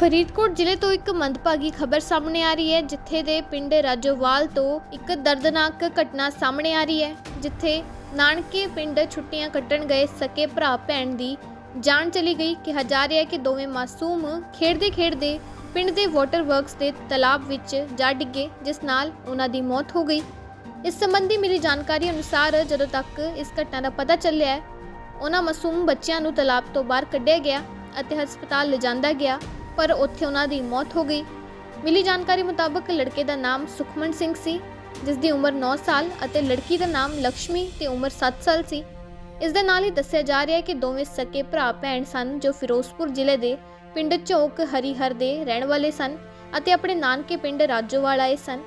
ਫਰੀਦਕੋਟ ਜ਼ਿਲ੍ਹੇ ਤੋਂ ਇੱਕ ਮੰਦਭਾਗੀ ਖਬਰ ਸਾਹਮਣੇ ਆ ਰਹੀ ਹੈ, ਜਿੱਥੇ ਦੇ ਪਿੰਡ ਰਾਜੋਵਾਲ ਤੋਂ ਇੱਕ ਦਰਦਨਾਕ ਘਟਨਾ ਸਾਹਮਣੇ ਆ ਰਹੀ ਹੈ, ਜਿੱਥੇ ਨਾਨਕੇ ਪਿੰਡ ਛੁੱਟੀਆਂ ਕੱਟਣ ਗਏ ਸਕੇ ਭਰਾ ਭੈਣ ਦੀ ਜਾਨ ਚਲੀ ਗਈ। ਕਿਹਾ ਜਾ ਰਿਹਾ ਹੈ ਕਿ ਦੋਵੇਂ ਮਾਸੂਮ ਖੇਡਦੇ ਖੇਡਦੇ ਪਿੰਡ ਦੇ ਵਾਟਰ ਵਰਕਸ ਦੇ ਤਲਾਬ ਵਿੱਚ ਜਾ ਡਿੱਗੇ, ਜਿਸ ਨਾਲ ਉਹਨਾਂ ਦੀ ਮੌਤ ਹੋ ਗਈ। ਇਸ ਸੰਬੰਧੀ ਮਿਲੀ ਜਾਣਕਾਰੀ ਅਨੁਸਾਰ ਜਦੋਂ ਤੱਕ ਇਸ ਘਟਨਾ ਦਾ ਪਤਾ ਚੱਲਿਆ, ਉਹਨਾਂ ਮਾਸੂਮ ਬੱਚਿਆਂ ਨੂੰ ਤਲਾਬ ਤੋਂ ਬਾਹਰ ਕੱਢਿਆ ਗਿਆ ਅਤੇ ਹਸਪਤਾਲ ਲਿਜਾਂਦਾ ਗਿਆ। ਪਰ ਉੱਥੇ ਉਹਨਾਂ ਦੀ ਮੌਤ ਹੋ ਗਈ। ਮਿਲੀ ਜਾਣਕਾਰੀ ਮੁਤਾਬਕ ਲੜਕੇ ਦਾ ਨਾਮ ਸੁਖਮਨ ਸਿੰਘ ਸੀ ਜਿਸ ਦੀ ਉਮਰ 9 ਸਾਲ ਅਤੇ ਲੜਕੀ ਦਾ ਨਾਮ ਲక్ష్ਮੀ ਤੇ ਉਮਰ 7 ਸਾਲ ਸੀ। ਇਸ ਦੇ ਨਾਲ ਹੀ ਦੱਸਿਆ ਜਾ ਰਿਹਾ ਹੈ ਕਿ ਦੋਵੇਂ ਸਕੇ ਭਰਾ ਭੈਣ ਸਨ ਜੋ ਫਿਰੋਜ਼ਪੁਰ ਜ਼ਿਲ੍ਹੇ ਦੇ ਪਿੰਡ ਝੋਕ ਹਰੀਹਰ ਦੇ ਰਹਿਣ ਵਾਲੇ ਸਨ ਅਤੇ ਆਪਣੇ ਨਾਨਕੇ ਪਿੰਡ ਰਾਜੋਵਾਲ ਆਏ ਸਨ।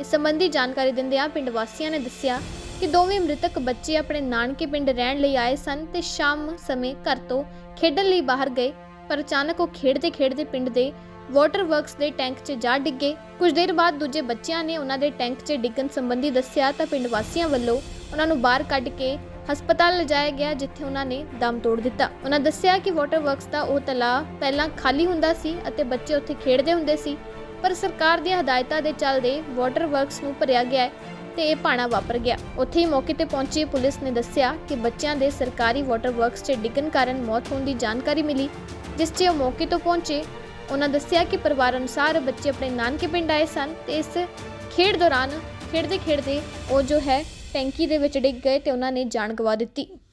ਇਸ ਸੰਬੰਧੀ ਜਾਣਕਾਰੀ ਦਿੰਦਿਆਂ ਪਿੰਡ ਵਾਸੀਆਂ ਨੇ ਦੱਸਿਆ ਕਿ ਦੋਵੇਂ ਮ੍ਰਿਤਕ ਬੱਚੇ ਆਪਣੇ ਨਾਨਕੇ ਪਿੰਡ ਰਹਿਣ ਲਈ ਆਏ ਸਨ ਤੇ ਸ਼ਾਮ ਸਮੇਂ ਘਰ ਤੋਂ ਖੇਡਣ ਲਈ ਬਾਹਰ ਗਏ। ਪਰ ਅਚਾਨਕ ਉਹ ਖੇਡਦੇ ਖੇਡਦੇ ਪਿੰਡ ਦੇ ਵਾਟਰ ਵਰਕਸ ਦੇ ਟੈਂਕ 'ਚ ਜਾ ਡਿੱਗੇ। ਕੁਝ ਦੇਰ ਬਾਅਦ ਦੂਜੇ ਬੱਚਿਆਂ ਨੇ ਉਹਨਾਂ ਦੇ ਟੈਂਕ 'ਚ ਡਿੱਗਣ ਸੰਬੰਧੀ ਦੱਸਿਆ ਤਾਂ ਪਿੰਡ ਵਾਸੀਆਂ ਵੱਲੋਂ ਉਹਨਾਂ ਨੂੰ ਬਾਹਰ ਕੱਢ ਕੇ ਹਸਪਤਾਲ ਲਿਜਾਇਆ ਗਿਆ, ਜਿੱਥੇ ਉਹਨਾਂ ਨੇ ਦਮ ਤੋੜ ਦਿੱਤਾ। ਉਹਨਾਂ ਦੱਸਿਆ ਕਿ ਵਾਟਰ ਵਰਕਸ ਦਾ ਉਹ ਤਲਾਅ ਪਹਿਲਾਂ ਖਾਲੀ ਹੁੰਦਾ ਸੀ ਅਤੇ ਬੱਚੇ ਉੱਥੇ ਖੇਡਦੇ ਹੁੰਦੇ ਸੀ, ਪਰ ਸਰਕਾਰ ਦੀਆਂ ਹਦਾਇਤਾਂ ਦੇ ਚੱਲਦੇ ਵਾਟਰ ਵਰਕਸ ਨੂੰ ਭਰਿਆ ਗਿਆ ਹੈ ਤੇ ਇਹ ਪਾਣਾ ਵਾਪਰ ਗਿਆ। ਉੱਥੇ ਹੀ ਮੌਕੇ ਤੇ ਪਹੁੰਚੀ ਪੁਲਿਸ ਨੇ ਦੱਸਿਆ ਕਿ ਬੱਚਿਆਂ ਦੇ ਸਰਕਾਰੀ ਵਾਟਰ ਵਰਕਸ 'ਚ ਡਿੱਗਣ ਕਾਰਨ ਮੌਤ ਹੋਣ ਦੀ ਜਾਣਕਾਰੀ ਮਿਲੀ ਜਿਸ 'ਚ ਉਹ ਮੌਕੇ ਤੋਂ ਪਹੁੰਚੇ, ਉਹਨਾਂ ਦੱਸਿਆ ਕਿ ਪਰਿਵਾਰ ਅਨੁਸਾਰ ਬੱਚੇ ਆਪਣੇ ਨਾਨਕੇ ਪਿੰਡ ਆਏ ਸਨ ਤੇ ਇਸ ਖੇਡ ਦੌਰਾਨ ਖੇਡਦੇ ਖੇਡਦੇ ਉਹ ਜੋ ਹੈ ਟੈਂਕੀ ਦੇ ਵਿੱਚ ਡਿੱਗ ਗਏ ਤੇ ਉਹਨਾਂ ਨੇ ਜਾਨ ਗਵਾ ਦਿੱਤੀ।